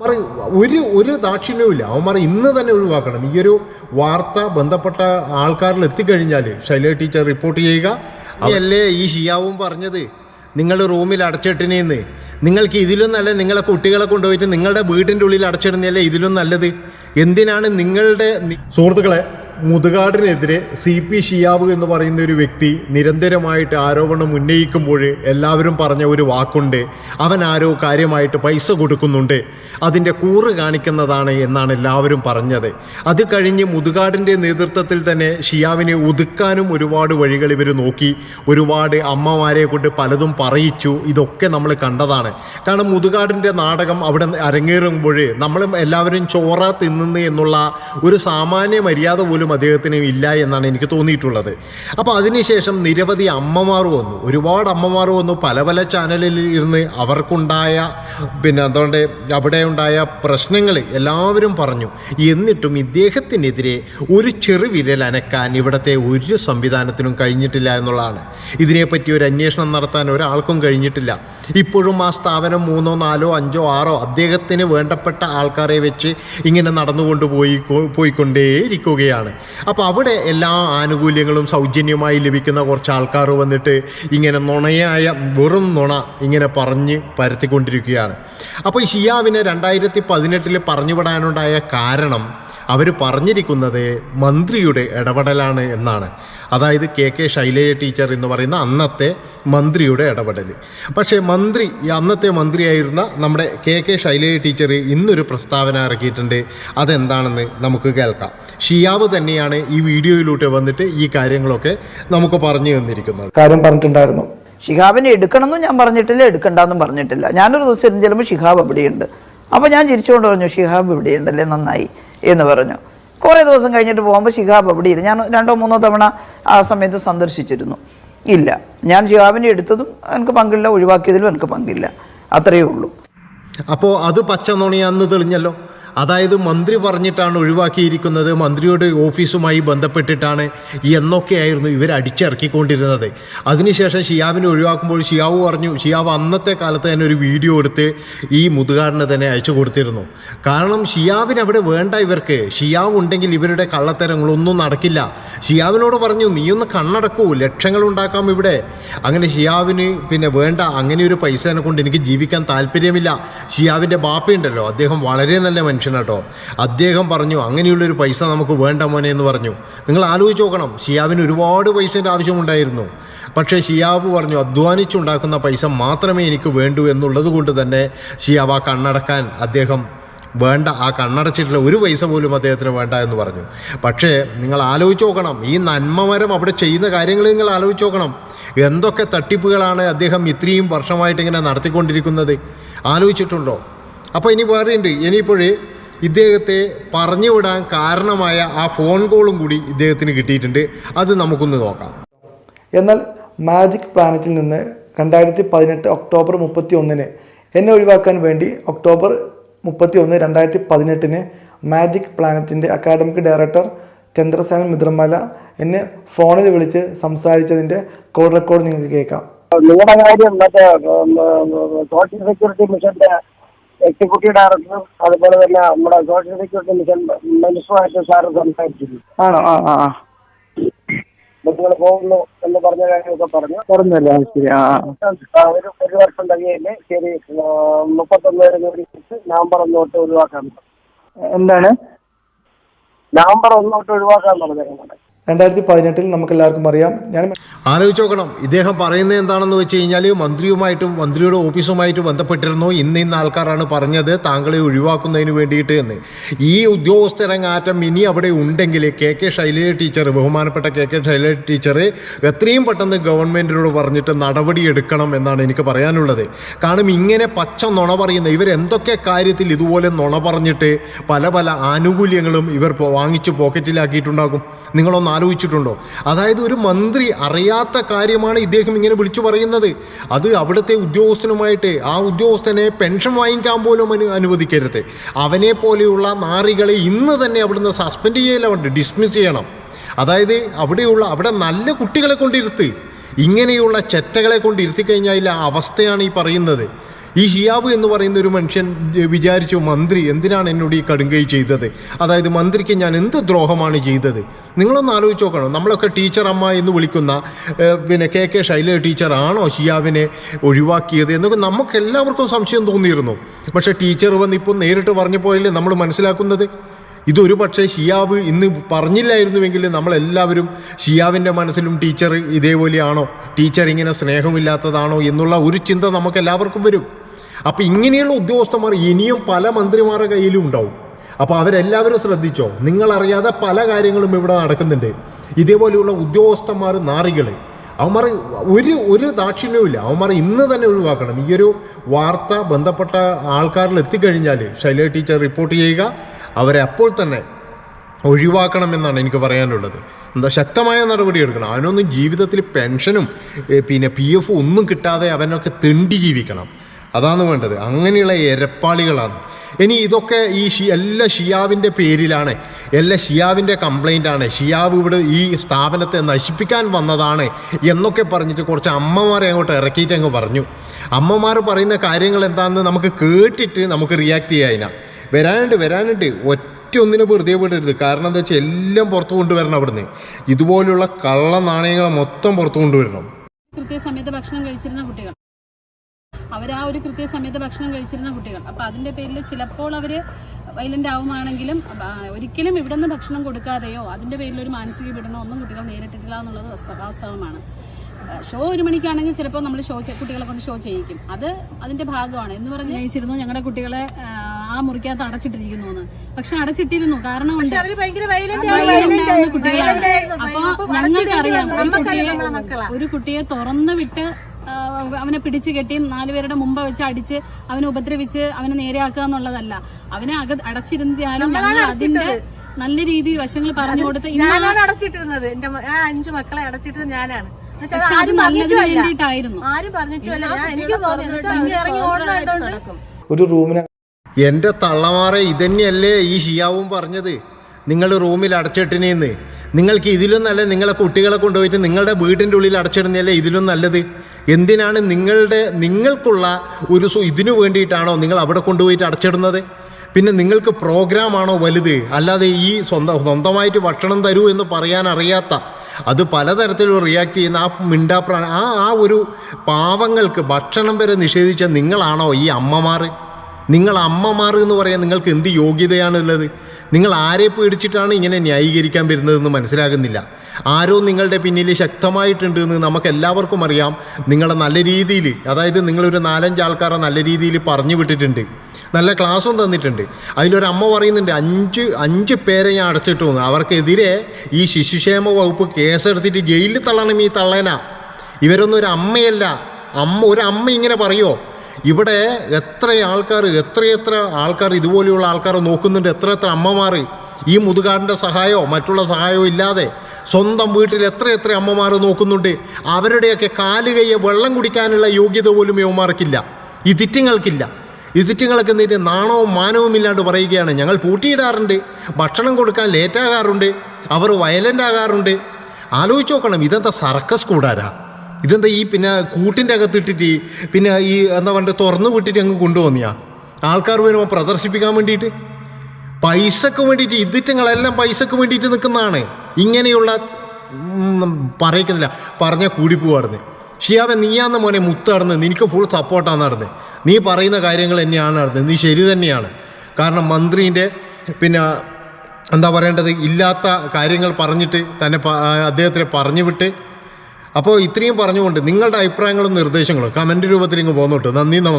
അവന്മാർ ഒരു ഒരു ദാക്ഷിണ്യവുമില്ല അവന്മാർ ഇന്ന് തന്നെ ഒഴിവാക്കണം. ഈ ഒരു വാർത്ത ബന്ധപ്പെട്ട ആൾക്കാരിൽ എത്തിക്കഴിഞ്ഞാൽ ശൈല ടീച്ചർ റിപ്പോർട്ട് ചെയ്യുക. അല്ലേ ഈ ഷിയാവും പറഞ്ഞത്? നിങ്ങൾ റൂമിൽ അടച്ചിട്ടിനെന്ന്. നിങ്ങൾക്ക് ഇതിലും നല്ല നിങ്ങളെ കുട്ടികളെ കൊണ്ടുപോയിട്ട് നിങ്ങളുടെ വീടിന്റെ ഉള്ളിൽ അടച്ചിടുന്നതല്ലേ ഇതിലും നല്ലത്? എന്തിനാണ് നിങ്ങളുടെ സുഹൃത്തുക്കളെ മുതുകാടിനെതിരെ സി പി ഷിയാബ് എന്ന് പറയുന്ന ഒരു വ്യക്തി നിരന്തരമായിട്ട് ആരോപണം ഉന്നയിക്കുമ്പോൾ എല്ലാവരും പറഞ്ഞ ഒരു വാക്കുണ്ട്. അവൻ ആരോ കാര്യമായിട്ട് പൈസ കൊടുക്കുന്നുണ്ട്. അതിന്റെ കൂറ് കാണിക്കുന്നതാണ് എന്നാണ് എല്ലാവരും പറഞ്ഞത്. അത് കഴിഞ്ഞ് മുതുകാടിന്റെ നേതൃത്വത്തിൽ തന്നെ ഷിയാവിനെ ഒതുക്കാനും ഒരുപാട് വഴികൾ ഇവർ നോക്കി. ഒരുപാട് അമ്മമാരെ കൊണ്ട് പലതും പറയിച്ചു. ഇതൊക്കെ നമ്മൾ കണ്ടതാണ്. കാരണം മുതുകാടിന്റെ നാടകം അവിടെ അരങ്ങേറുമ്പോൾ നമ്മൾ എല്ലാവരും ചോറ തിന്നുന്നു എന്നുള്ള ഒരു സാമാന്യ മര്യാദ പോലും അദ്ദേഹത്തിന് ഇല്ല എന്നാണ് എനിക്ക് തോന്നിയിട്ടുള്ളത്. അപ്പോൾ അതിനുശേഷം നിരവധി അമ്മമാർ വന്നു. ഒരുപാട് അമ്മമാർ വന്നു. പല പല ചാനലിൽ ഇരുന്ന് അവർക്കുണ്ടായ പിന്നെ അതുകൊണ്ട് അവിടെ ഉണ്ടായ പ്രശ്നങ്ങൾ എല്ലാവരും പറഞ്ഞു. എന്നിട്ടും ഇദ്ദേഹത്തിനെതിരെ ഒരു ചെറുവിരൽ അനക്കാൻ ഇവിടുത്തെ ഒരു സംവിധാനത്തിനും കഴിഞ്ഞിട്ടില്ല എന്നുള്ളതാണ്. ഇതിനെപ്പറ്റി ഒരു അന്വേഷണം നടത്താൻ ഒരാൾക്കും കഴിഞ്ഞിട്ടില്ല. ഇപ്പോഴും ആ സ്ഥാപനം മൂന്നോ നാലോ അഞ്ചോ ആറോ അദ്ദേഹത്തിന് വേണ്ടപ്പെട്ട ആൾക്കാരെ വെച്ച് ഇങ്ങനെ നടന്നുകൊണ്ട് പോയി പോയിക്കൊണ്ടേയിരിക്കുകയാണ്. അപ്പോൾ അവിടെ എല്ലാ ആനുകൂല്യങ്ങളും സൗജന്യമായി ലഭിക്കുന്ന കുറച്ച് ആൾക്കാർ വന്നിട്ട് ഇങ്ങനെ നുണയായ വെറും നുണ ഇങ്ങനെ പറഞ്ഞ് പരത്തിക്കൊണ്ടിരിക്കുകയാണ്. അപ്പോൾ ഷിയാവിനെ രണ്ടായിരത്തി പതിനെട്ടിൽ പറഞ്ഞുവിടാനുണ്ടായ കാരണം അവർ പറഞ്ഞിരിക്കുന്നത് മന്ത്രിയുടെ ഇടപെടലാണ് എന്നാണ്. അതായത് കെ കെ ശൈലജ ടീച്ചർ എന്ന് പറയുന്ന അന്നത്തെ മന്ത്രിയുടെ ഇടപെടൽ പക്ഷേ മന്ത്രി ഈ അന്നത്തെ മന്ത്രിയായിരുന്ന നമ്മുടെ കെ കെ ശൈലജ ടീച്ചർ ഇന്നൊരു പ്രസ്താവന ഇറക്കിയിട്ടുണ്ട്. അതെന്താണെന്ന് നമുക്ക് കേൾക്കാം. ഷിയാബ് തന്നെയാണ് ഈ വീഡിയോയിലൂടെ വന്നിട്ട് ഈ കാര്യങ്ങളൊക്കെ നമുക്ക് പറഞ്ഞു തന്നിരിക്കുന്നത്. കാര്യം പറഞ്ഞിട്ടുണ്ടായിരുന്നു. ഷിഹാബിനെ എടുക്കണമെന്നും ഞാൻ പറഞ്ഞിട്ടില്ല എടുക്കണ്ടെന്നും പറഞ്ഞിട്ടില്ല. ഞാനൊരു ദിവസം ചെല്ലുമ്പോൾ ഷിഹാബ് അവിടെയുണ്ട്. അപ്പോൾ ഞാൻ ചിരിച്ചുകൊണ്ട് പറഞ്ഞു ഷിഹാബ് ഇവിടെയുണ്ടല്ലേ? നന്നായി. എന്ന് പറഞ്ഞു. കുറേ ദിവസം കഴിഞ്ഞിട്ട് പോകുമ്പോൾ അവിടെ ഇരുന്നു. ഞാൻ രണ്ടോ മൂന്നോ തവണ ആ സമയത്ത് സന്ദർശിച്ചിരുന്നു. ഇല്ല. ഞാൻ ശിഹാബിനെ എടുത്തതും എനിക്ക് പങ്കില്ല ഒഴിവാക്കിയതിലും എനിക്ക് പങ്കില്ല. അത്രയേ ഉള്ളൂ. അപ്പോൾ അത് പച്ച നുണയാന്ന് തെളിഞ്ഞല്ലോ? അതായത് മന്ത്രി പറഞ്ഞിട്ടാണ് ഒഴിവാക്കിയിരിക്കുന്നത് മന്ത്രിയുടെ ഓഫീസുമായി ബന്ധപ്പെട്ടിട്ടാണ് എന്നൊക്കെയായിരുന്നു ഇവർ അടിച്ചിറക്കിക്കൊണ്ടിരുന്നത്. അതിനുശേഷം ഷിയാബിനെ ഒഴിവാക്കുമ്പോൾ ഷിയാവ് പറഞ്ഞു ഷിയാവ് അന്നത്തെ കാലത്ത് തന്നെ ഒരു വീഡിയോ എടുത്ത് ഈ മുതുകാടിനെ തന്നെ അയച്ചു കൊടുത്തിരുന്നു. കാരണം ഷിയാബിന് അവിടെ വേണ്ട ഇവർക്ക്. ഷിയാവ് ഉണ്ടെങ്കിൽ ഇവരുടെ കള്ളത്തരങ്ങളൊന്നും നടക്കില്ല. ഷിയാവിനോട് പറഞ്ഞു നീയൊന്ന് കണ്ണടക്കൂ ലക്ഷങ്ങൾ ഉണ്ടാക്കാം ഇവിടെ. അങ്ങനെ ഷിയാവിന് പിന്നെ വേണ്ട അങ്ങനെ ഒരു പൈസനെ കൊണ്ട് എനിക്ക് ജീവിക്കാൻ താല്പര്യമില്ല. ഷിയാവിന്റെ ബാപ്പയുണ്ടല്ലോ അദ്ദേഹം വളരെ നല്ല മനുഷ്യനാട്ടോ അദ്ദേഹം പറഞ്ഞു അങ്ങനെയുള്ളൊരു പൈസ നമുക്ക് വേണ്ട മോനെ എന്ന് പറഞ്ഞു. നിങ്ങൾ ആലോചിച്ച് നോക്കണം ഷിയാവിന് ഒരുപാട് പൈസേന്റെ ആവശ്യമുണ്ടായിരുന്നു. പക്ഷേ ഷിയാബ് പറഞ്ഞു അധ്വാനിച്ചുണ്ടാക്കുന്ന പൈസ മാത്രമേ എനിക്ക് വേണ്ടൂ എന്നുള്ളത് കൊണ്ട് തന്നെ ഷിയാബ് ആ കണ്ണടക്കാൻ അദ്ദേഹം വേണ്ട ആ കണ്ണടച്ചിട്ടുള്ള ഒരു പൈസ പോലും അദ്ദേഹത്തിന് വേണ്ട എന്ന് പറഞ്ഞു. പക്ഷേ നിങ്ങൾ ആലോചിച്ച് നോക്കണം ഈ നന്മമരം അവിടെ ചെയ്യുന്ന കാര്യങ്ങൾ നിങ്ങൾ ആലോചിച്ച് നോക്കണം. എന്തൊക്കെ തട്ടിപ്പുകളാണ് അദ്ദേഹം ഇത്രയും വർഷമായിട്ട് ഇങ്ങനെ നടത്തിക്കൊണ്ടിരിക്കുന്നത്? ആലോചിച്ചിട്ടുണ്ടോ? അപ്പോൾ ഇനി വേറെയുണ്ട് ഇനിയിപ്പോഴേ ഇദ്ദേഹത്തെ പറഞ്ഞുവിടാൻ കാരണമായ ആ ഫോൺ കോളും കൂടി ഇദ്ദേഹത്തിന് കിട്ടിയിട്ടുണ്ട്. അത് നമുക്കൊന്ന് നോക്കാം. എന്നാൽ മാജിക് പ്ലാനറ്റിൽ നിന്ന് രണ്ടായിരത്തി പതിനെട്ട് ഒക്ടോബർ മുപ്പത്തി ഒന്നിന് എന്നെ ഒഴിവാക്കാൻ വേണ്ടി ഒക്ടോബർ മുപ്പത്തി ഒന്ന് രണ്ടായിരത്തി പതിനെട്ടിന് മാജിക് പ്ലാനറ്റിന്റെ അക്കാഡമിക് ഡയറക്ടർ ചന്ദ്രസേനൻ മിത്രമല എന്നെ ഫോണിൽ വിളിച്ച് സംസാരിച്ചതിന്റെ കോൾ റെക്കോർഡ് നിങ്ങൾക്ക് കേൾക്കാം. നിങ്ങളുടെ കാര്യം മറ്റേ സോഷ്യൽ സെക്യൂരിറ്റി മിഷന്റെ എക്സിക്യൂട്ടീവ് ഡയറക്ടറും അതുപോലെ തന്നെ നമ്മുടെ സോഷ്യൽ സെക്യൂരിറ്റി മിഷൻ മിനിസ്റ്ററുമായിട്ട് സാറ് സംസാരിച്ചിരുന്നു. ആണോ? ആ നിങ്ങൾ പോകുന്നു എന്ന് പറഞ്ഞ കാര്യമൊക്കെ പറഞ്ഞു. പറഞ്ഞല്ലേ ശരി. ആ ഒരു ഒരു വർഷം തകയല്ലേ ശരി മുപ്പത്തൊന്ന് വരെ ചെയ്ത് നവംബർ ഒന്ന് തൊട്ട് ഒഴിവാക്കാൻ എന്താണ്? നവംബർ ഒന്ന് തൊട്ട് ഒഴിവാക്കാൻ പറഞ്ഞു രണ്ടായിരത്തി പതിനെട്ടിൽ നമുക്ക് എല്ലാവർക്കും അറിയാം. ഞാൻ ആലോചിച്ച് നോക്കണം. ഇദ്ദേഹം പറയുന്നത് എന്താണെന്ന് വെച്ച് കഴിഞ്ഞാൽ മന്ത്രിയുമായിട്ടും മന്ത്രിയുടെ ഓഫീസുമായിട്ട് ബന്ധപ്പെട്ടിരുന്നു. ഇന്ന് ഇന്ന ആൾക്കാരാണ് പറഞ്ഞത്. താങ്കളെ ഒഴിവാക്കുന്നതിന് വേണ്ടിയിട്ട് എന്ന്. ഈ ഉദ്യോഗസ്ഥരങ്ങാറ്റം ഇനി അവിടെ ഉണ്ടെങ്കിൽ കെ കെ ശൈലജ ടീച്ചർ ബഹുമാനപ്പെട്ട കെ കെ ശൈലജ ടീച്ചർ എത്രയും പെട്ടെന്ന് ഗവൺമെന്റിനോട് പറഞ്ഞിട്ട് നടപടി എടുക്കണം എന്നാണ് എനിക്ക് പറയാനുള്ളത്. കാരണം ഇങ്ങനെ പച്ച നുണ പറയുന്ന ഇവരെന്തൊക്കെ കാര്യത്തിൽ ഇതുപോലെ നുണ പറഞ്ഞിട്ട് പല പല ആനുകൂല്യങ്ങളും ഇവർ വാങ്ങിച്ച് പോക്കറ്റിലാക്കിയിട്ടുണ്ടാകും നിങ്ങളൊന്ന് ആലോചിച്ചിട്ടുണ്ടോ? അതായത് ഒരു മന്ത്രി അറിയാത്ത കാര്യമാണ് ഇദ്ദേഹം ഇങ്ങനെ വിളിച്ചു പറയുന്നത്. അത് അവിടുത്തെ ഉദ്യോഗസ്ഥനുമായിട്ട് ആ ഉദ്യോഗസ്ഥനെ പെൻഷൻ വാങ്ങിക്കാൻ പോലും അനു അനുവദിക്കരുത്. അവനെ പോലെയുള്ള നാറികളെ ഇന്ന് തന്നെ അവിടുന്ന് സസ്പെൻഡ് ചെയ്യലുണ്ട് ഡിസ്മിസ് ചെയ്യണം. അതായത് അവിടെയുള്ള അവിടെ നല്ല കുട്ടികളെ കൊണ്ടിരുത്ത്. ഇങ്ങനെയുള്ള ചെറ്റകളെ കൊണ്ട് ഇരുത്തി കഴിഞ്ഞാൽ അവസ്ഥയാണ് ഈ പറയുന്നത്. ഈ ഷിയാബ് എന്ന് പറയുന്ന ഒരു മനുഷ്യൻ വിചാരിച്ചു മന്ത്രി എന്തിനാണ് എന്നോട് ഈ കടുങ്കൈ ചെയ്തത്? അതായത് മന്ത്രിക്ക് ഞാൻ എന്ത് ദ്രോഹമാണ് ചെയ്തത്? നിങ്ങളൊന്ന് ആലോചിച്ച് നോക്കണം? നമ്മളൊക്കെ ടീച്ചർ അമ്മ എന്ന് വിളിക്കുന്ന പിന്നെ കെ കെ ശൈല ടീച്ചർ ആണോ ഷിയാബിനെ ഒഴിവാക്കിയത് എന്നൊക്കെ നമുക്ക് എല്ലാവർക്കും സംശയം തോന്നിയിരുന്നു. പക്ഷേ ടീച്ചർ വന്ന് ഇപ്പം നേരിട്ട് പറഞ്ഞു പോയല്ലേ നമ്മൾ മനസ്സിലാക്കുന്നത്? ഇതൊരു പക്ഷേ ഷിയാവ് ഇന്ന് പറഞ്ഞില്ലായിരുന്നുവെങ്കിൽ നമ്മളെല്ലാവരും ഷിയാവിന്റെ മനസ്സിലും ടീച്ചർ ഇതേപോലെയാണോ? ടീച്ചർ ഇങ്ങനെ സ്നേഹമില്ലാത്തതാണോ എന്നുള്ള ഒരു ചിന്ത നമുക്കെല്ലാവർക്കും വരും. അപ്പോൾ ഇങ്ങനെയുള്ള ഉദ്യോഗസ്ഥന്മാർ ഇനിയും പല മന്ത്രിമാരുടെ കയ്യിലും ഉണ്ടാവും അപ്പോൾ അവരെല്ലാവരും ശ്രദ്ധിച്ചോ? നിങ്ങളറിയാതെ പല കാര്യങ്ങളും ഇവിടെ നടക്കുന്നുണ്ട്. ഇതേപോലെയുള്ള ഉദ്യോഗസ്ഥന്മാർ നാറികൾ അവന്മാർ ഒരു ഒരു ദാക്ഷിണ്യവും അവന്മാർ ഇന്ന് തന്നെ ഒഴിവാക്കണം. ഈ ഒരു വാർത്ത ബന്ധപ്പെട്ട ആൾക്കാരിൽ എത്തിക്കഴിഞ്ഞാൽ ശൈല ടീച്ചർ റിപ്പോർട്ട് ചെയ്യുക അവരെ അപ്പോൾ തന്നെ ഒഴിവാക്കണമെന്നാണ് എനിക്ക് പറയാനുള്ളത്. എന്താ ശക്തമായ നടപടി എടുക്കണം. അവനൊന്നും ജീവിതത്തിൽ പെൻഷനും പിന്നെ പി എഫ് ഒന്നും കിട്ടാതെ അവനൊക്കെ തെണ്ടി ജീവിക്കണം. അതാണ് വേണ്ടത്. അങ്ങനെയുള്ള എരപ്പാളികളാണ്. ഇനി ഇതൊക്കെ ഈ ഷി എല്ലാ ഷിയാവിന്റെ പേരിലാണ് എല്ലാ ഷിയാവിന്റെ കംപ്ലൈന്റാണ് ഷിയാവ് ഇവിടെ ഈ സ്ഥാപനത്തെ നശിപ്പിക്കാൻ വന്നതാണ് എന്നൊക്കെ പറഞ്ഞിട്ട് കുറച്ച് അമ്മമാരെ അങ്ങോട്ട് ഇറക്കിയിട്ട് അങ്ങ് പറഞ്ഞു. അമ്മമാർ പറയുന്ന കാര്യങ്ങൾ എന്താണെന്ന് നമുക്ക് കേട്ടിട്ട് നമുക്ക് റിയാക്ട് ചെയ്യാതിനാ വരാനുണ്ട് വരാനുണ്ട്. ഒറ്റ ഒന്നിനെ വെറുതെ വിടരുത്. കാരണം എന്താ വെച്ചാൽ എല്ലാം പുറത്തു കൊണ്ടുവരണം അവിടുന്ന്. ഇതുപോലുള്ള കള്ള നാണയങ്ങളെ മൊത്തം പുറത്തു കൊണ്ടുവരണം. കൃത്യസമയത്ത് ഭക്ഷണം കഴിച്ചിരുന്ന കുട്ടികൾ. അവർ ആ ഒരു കൃത്യസമയത്ത് ഭക്ഷണം കഴിച്ചിരുന്ന കുട്ടികൾ. അപ്പൊ അതിന്റെ പേരിൽ ചിലപ്പോൾ അവർ വയലന്റ് ആവുമാണെങ്കിലും ഒരിക്കലും ഇവിടെ നിന്ന് ഭക്ഷണം കൊടുക്കാതെയോ അതിന്റെ പേരിൽ ഒരു മാനസിക പീഡനമോ ഒന്നും കുട്ടികൾ നേരിട്ടിട്ടില്ല എന്നുള്ളത് വാസ്തവമാണ്. ഷോ ഒരു മണിക്കാണെങ്കിൽ ചിലപ്പോൾ നമ്മൾ ഷോ കുട്ടികളെ കൊണ്ട് ഷോ ചെയ്യിക്കും. അത് അതിന്റെ ഭാഗമാണ്. എന്ന് പറഞ്ഞ് ജയിച്ചിരുന്നു ഞങ്ങളുടെ കുട്ടികളെ ആ, മുറിക്കകത്ത് അടച്ചിട്ടിരിക്കുന്നു എന്ന്. പക്ഷെ അടച്ചിട്ടിരുന്നു കാരണം. കുട്ടികളാണ്. അപ്പൊ ഞങ്ങൾക്കറിയാം ഒരു കുട്ടിയെ ഒരു കുട്ടിയെ തുറന്നു വിട്ട് അവനെ പിടിച്ചു കെട്ടി നാലുപേരുടെ മുമ്പ് വെച്ച് അടിച്ച് അവനെ ഉപദ്രവിച്ച് അവനെ നേരെയാക്കുക എന്നുള്ളതല്ല. അവനെ അക അടച്ചിരുന്നാലും ഞങ്ങൾ അതിന്റെ നല്ല രീതിയിൽ വശങ്ങൾ പറഞ്ഞു കൊടുത്ത് ഞാനാണ് അടച്ചിട്ടിരുന്നത്. എന്റെ അഞ്ചു മക്കളെ അടച്ചിട്ട് ഞാനാണ്. ആരും നല്ലതിന് വേണ്ടിയിട്ടായിരുന്നു ആരും പറഞ്ഞിട്ടില്ല എനിക്ക് ഇറങ്ങി ഒരു റൂമിന് എന്റെ തള്ളമാറെ ഇതന്നെയല്ലേ ഈ ഷിയാവും പറഞ്ഞത്. നിങ്ങൾ റൂമിൽ അടച്ചിട്ടിനെന്ന്. നിങ്ങൾക്ക് ഇതിലും നല്ല നിങ്ങളെ കുട്ടികളെ കൊണ്ടുപോയിട്ട് നിങ്ങളുടെ വീടിന്റെ ഉള്ളിൽ അടച്ചിടുന്നല്ലേ ഇതിലും നല്ലത്? എന്തിനാണ് നിങ്ങളുടെ നിങ്ങൾക്കുള്ള ഒരു സു ഇതിനു വേണ്ടിയിട്ടാണോ നിങ്ങൾ അവിടെ കൊണ്ടുപോയിട്ട് അടച്ചിടുന്നത്? പിന്നെ നിങ്ങൾക്ക് പ്രോഗ്രാമാണോ വലുത്? അല്ലാതെ ഈ സ്വന്തം സ്വന്തമായിട്ട് ഭക്ഷണം തരൂ എന്ന് പറയാൻ അറിയാത്ത അത് പലതരത്തിലും റിയാക്ട് ചെയ്യുന്ന ആ മിണ്ടാപ്രാണ ആ ആ ഒരു പാവങ്ങൾക്ക് ഭക്ഷണം വരെ നിഷേധിച്ച നിങ്ങളാണോ ഈ അമ്മമാർ നിങ്ങൾ അമ്മമാർ എന്ന് പറയാൻ നിങ്ങൾക്ക് എന്ത് യോഗ്യതയാണുള്ളത്? നിങ്ങൾ ആരെ പേടിച്ചിട്ടാണ് ഇങ്ങനെ ന്യായീകരിക്കാൻ വരുന്നതെന്ന് മനസ്സിലാകുന്നില്ല. ആരോ നിങ്ങളുടെ പിന്നിൽ ശക്തമായിട്ടുണ്ട് എന്ന് നമുക്ക് എല്ലാവർക്കും അറിയാം. നിങ്ങളെ നല്ല രീതിയിൽ അതായത് നിങ്ങളൊരു നാലഞ്ച് ആൾക്കാരെ നല്ല രീതിയിൽ പറഞ്ഞു വിട്ടിട്ടുണ്ട്. നല്ല ക്ലാസ്സും തന്നിട്ടുണ്ട്. അതിലൊരമ്മ പറയുന്നുണ്ട് അഞ്ച് അഞ്ച് പേരെ ഞാൻ അടച്ചിട്ടു അവർക്കെതിരെ ഈ ശിശുക്ഷേമ വകുപ്പ് കേസെടുത്തിട്ട് ജയിലിൽ തള്ളണം ഈ തള്ളേന. ഇവരൊന്നും ഒരു അമ്മയല്ല. അമ്മ ഒരു അമ്മ ഇങ്ങനെ പറയുമോ ഇവിടെ എത്ര ആൾക്കാർ എത്രയെത്ര ആൾക്കാർ ഇതുപോലെയുള്ള ആൾക്കാർ നോക്കുന്നുണ്ട് എത്ര എത്ര അമ്മമാർ ഈ മുതുകാടിന്റെ സഹായമോ മറ്റുള്ള സഹായമോ ഇല്ലാതെ സ്വന്തം വീട്ടിൽ എത്ര എത്ര അമ്മമാർ നോക്കുന്നുണ്ട് അവരുടെയൊക്കെ കാലുകയെ വെള്ളം കുടിക്കാനുള്ള യോഗ്യത പോലും യുവമാർക്കില്ല ഈ തിറ്റിങ്ങൾക്കില്ല. ഈ തിറ്റിങ്ങളൊക്കെ എന്നിട്ട് നാണവും മാനവും ഇല്ലാണ്ട് പറയുകയാണ്. ഞങ്ങൾ പൂട്ടിയിടാറുണ്ട് ഭക്ഷണം കൊടുക്കാൻ ലേറ്റാകാറുണ്ട് അവർ വയലന്റ് ആകാറുണ്ട്. ആലോചിച്ച് നോക്കണം ഇതെന്താ സർക്കസ് കൂടാരാ? ഇതെന്താ ഈ പിന്നെ കൂട്ടിന്റെ അകത്തിട്ടിട്ട് പിന്നെ ഈ എന്താ പറയുക തുറന്നു വിട്ടിട്ട് അങ്ങ് കൊണ്ടുവന്നിയാ? ആൾക്കാർ വരുമ്പോൾ പ്രദർശിപ്പിക്കാൻ വേണ്ടിയിട്ട്? പൈസക്ക് വേണ്ടിയിട്ട് ഇതിറ്റങ്ങളെല്ലാം പൈസക്ക് വേണ്ടിയിട്ട് നിൽക്കുന്നതാണ് ഇങ്ങനെയുള്ള പറയിക്കുന്നില്ല പറയിക്കുന്നില്ല. കൂടി കൂടിപ്പോവാർന്ന്. ഷിയാവെ നീയാന്ന് മോനെ മുത്ത് നടന്ന് നിനക്ക് ഫുൾ സപ്പോർട്ടാണ് നടന്നത് നീ പറയുന്ന കാര്യങ്ങൾ തന്നെയാണ് നടന്നത് നീ ശരി തന്നെയാണ്. കാരണം മന്ത്രീന്റെ പിന്നെ എന്താ പറയേണ്ടത്? ഇല്ലാത്ത കാര്യങ്ങൾ പറഞ്ഞിട്ട് തന്നെ അദ്ദേഹത്തിനെ പറഞ്ഞു വിട്ട് അപ്പോൾ ഇത്രയും പറഞ്ഞുകൊണ്ട് നിങ്ങളുടെ അഭിപ്രായങ്ങളും നിർദ്ദേശങ്ങളും കമന്റ് രൂപത്തിൽ ഇങ്ങ് പോന്നോട്ട്. നന്ദി നമസ്കാരം